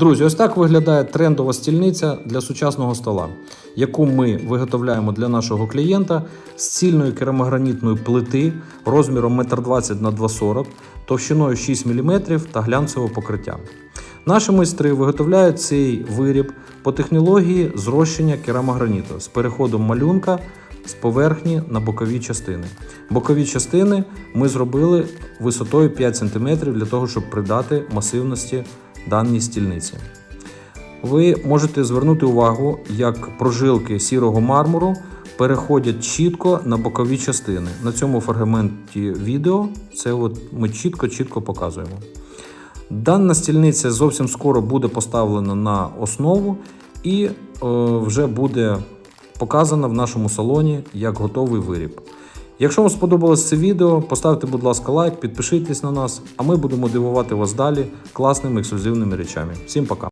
Друзі, ось так виглядає трендова стільниця для сучасного стола, яку ми виготовляємо для нашого клієнта з цільної керамогранітної плити розміром 1,20 на 2,40, товщиною 6 мм та глянцевого покриття. Наші майстри виготовляють цей виріб по технології зрощення керамограніту з переходом малюнка з поверхні на бокові частини. Бокові частини ми зробили висотою 5 см для того, щоб придати масивності даній стільниці. Ви можете звернути увагу, як прожилки сірого мармуру переходять чітко на бокові частини. На цьому фрагменті відео це от ми чітко-чітко показуємо. Дана стільниця зовсім скоро буде поставлена на основу і е, вже буде показана в нашому салоні як готовий виріб. Якщо вам сподобалось це відео, поставте, будь ласка, лайк, підпишіться на нас, а ми будемо дивувати вас далі класними ексклюзивними речами. Всім пока!